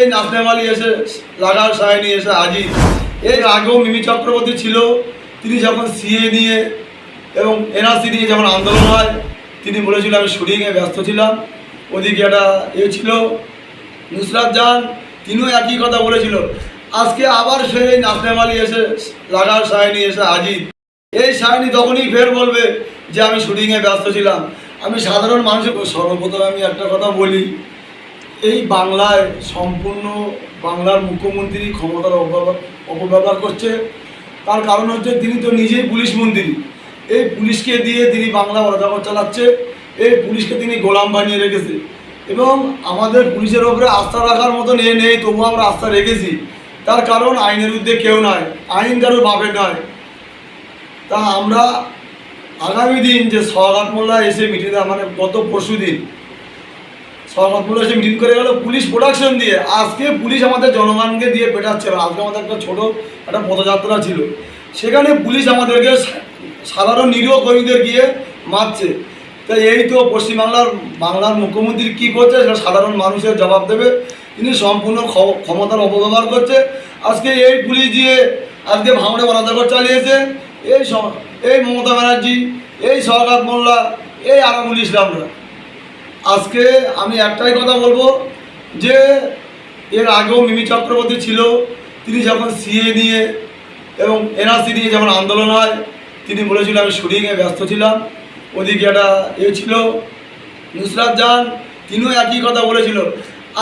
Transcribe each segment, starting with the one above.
এই নাসনেমালি এসে লাগার সায়নি এসে আজিজ এর আগেও মিমি চক্রবর্তী ছিল। তিনি যখন সিএ নিয়ে এবং এনআরসি নিয়ে যখন আন্দোলন হয়, তিনি বলেছিল, আমি শুটিংয়ে ব্যস্ত ছিলাম। ওদিকে একটা এ ছিল, নুসরাত জান তিনিও একই কথা বলেছিল। আজকে আবার সেই নাসনেমালি এসে লাগার সায়নি এসে আজিজ এই সায়নি তখনই ফের বলবে যে, আমি শুটিংয়ে ব্যস্ত ছিলাম। আমি সাধারণ মানুষের সর্বপ্রথম আমি একটা কথা বলি এই বাংলায় সম্পূর্ণ বাংলার মুখ্যমন্ত্রী ক্ষমতার অপব্যবহার করছে। তার কারণ হচ্ছে তিনি তো নিজেই পুলিশ মন্ত্রী। এই পুলিশকে দিয়ে তিনি বাংলা অরাজকতা চালাচ্ছে। এই পুলিশকে তিনি গোলাম বানিয়ে রেখেছে। এবং আমাদের পুলিশের ওপরে আস্থা রাখার মতন এ নেই তবু আমরা আস্থা রেখেছি। তার কারণ আইনের ঊর্ধ্বে কেউ নয়, আইন কারোর বাপের নয়। তা আমরা আগামী দিন যে সওগাত মোল্লা এসে মিটিং মানে গত পরশু দিন সওগাত এসে মিটিং করে গেল পুলিশ প্রোডাকশন দিয়ে। আজকে পুলিশ আমাদের জনগণকে দিয়ে পেটাচ্ছে। আজকে আমাদের একটা ছোট একটা পদযাত্রা ছিল। সেখানে পুলিশ আমাদেরকে সাধারণ নিরীহ কর্মীদের গিয়ে মারছে। তাই এই তো পশ্চিমবাংলার, বাংলার মুখ্যমন্ত্রী কী করছে, সেটা সাধারণ মানুষের জবাব দেবে। তিনি সম্পূর্ণ ক্ষমতার অপব্যবহার করছে। আজকে এই পুলিশ দিয়ে আজকে ভাঙড়ে বরাদ্দকর চালিয়েছে। এই এই মমতা ব্যানার্জি, এই সরকার মোল্লা, এই আরামুল ইসলামরা। আজকে আমি একটাই কথা বলব যে, এর আগেও মিমি চক্রবর্তী ছিল, তিনি যখন সিএ নিয়ে এবং এনআরসি নিয়ে যখন আন্দোলন হয়, তিনি বলেছিল, আমি শুটিংয়ে ব্যস্ত ছিলাম। ওদিকে একটা এ ছিল, নুসরাত জান, তিনিও একই কথা বলেছিল।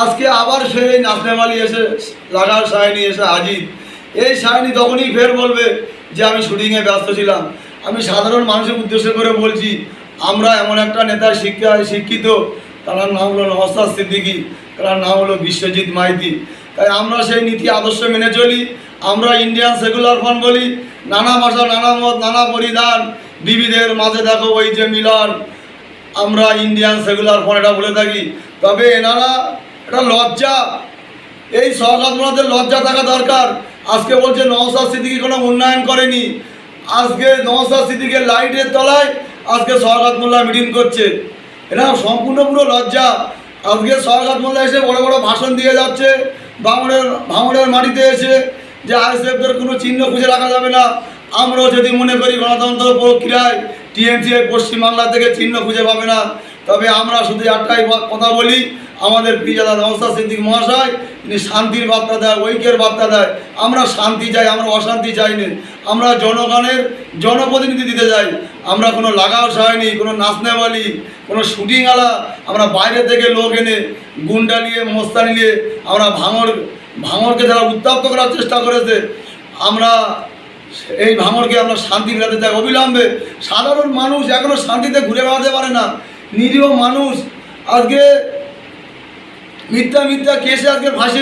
আজকে আবার সেই নাসনেমালি এসে লাগার সায়নি এসে আজিদ এই সায়নি তখনই ফের বলবে যে, আমি শুটিংয়ে ব্যস্ত ছিলাম। আমি সাধারণ মানুষের উদ্দেশ্য করে বলছি আমরা এমন একটা নেতা শিক্ষায় শিক্ষিত, তার নাম হলো নওসাদ সিদ্দিকী, তার নাম হলো বিশ্বজিৎ মাইতি। তাই আমরা সেই নীতি আদর্শ মেনে চলি, আমরা ইন্ডিয়ান সেকুলার ফান্ড বলি, নানা ভাষা, নানা মত, নানা পরিধান, বিবিধের মাঝে দেখো ওই যে মিলন। আমরা ইন্ডিয়ান সেকুলার ফ্রন্ট এটা বলে থাকি। তবে এনারা এটা লজ্জা, এই সরকারগুলোদের লজ্জা থাকা দরকার। আজকে বলছে নওসাদ সিদ্দিকি কোনো উন্নয়ন করেনি। আজকে নওসাদ সিদ্দিকের লাইটের তলায় আজকে সহকাত মোল্লা মিটিং করছে। এরা সম্পূর্ণ পুরো লজ্জা। আজকে সহকাত মোল্লা এসে বড় বড় ভাষণ দিয়ে যাচ্ছে। ভাঙড়ের ভাঙড়ের মাটিতে এসে যে আইএসএফদের কোনো চিহ্ন খুঁজে রাখা যাবে না। আমরাও যদি মনে করি গণতন্ত্র প্রক্রিয়ায় টিএমসি পশ্চিমবাংলা থেকে চিহ্ন খুঁজে পাবে না। তবে আমরা শুধু একটাই কথা বলি আমাদের প্রিয়াদা নওসাদ সিদ্দিক মহাশয়, তিনি শান্তির বার্তা দেয়, ঐক্যের বার্তা দেয়। আমরা শান্তি চাই, আমরা অশান্তি চাই না আমরা জনগণের জনপ্রতিনিধি দিতে যাই আমরা কোনো লাগাও চাইনি কোনো নাচনেওয়ালি, কোনো শুটিং আলা আমরা বাইরে থেকে লোক এনে গুন্ডা নিয়ে, মোস্তানি নিয়ে আমরা ভাঙর, ভাঙরকে যারা উত্তপ্ত করার চেষ্টা করেছে, আমরা এই ভাঙরকে আমরা শান্তি ফেরাতে চাই। অবিলম্বে সাধারণ মানুষ এখনও শান্তিতে ঘুরে বেড়াতে পারে না। নিরীহ মানুষ আজকে মিথ্যা মিথ্যা কেসে আজকে ফাঁসি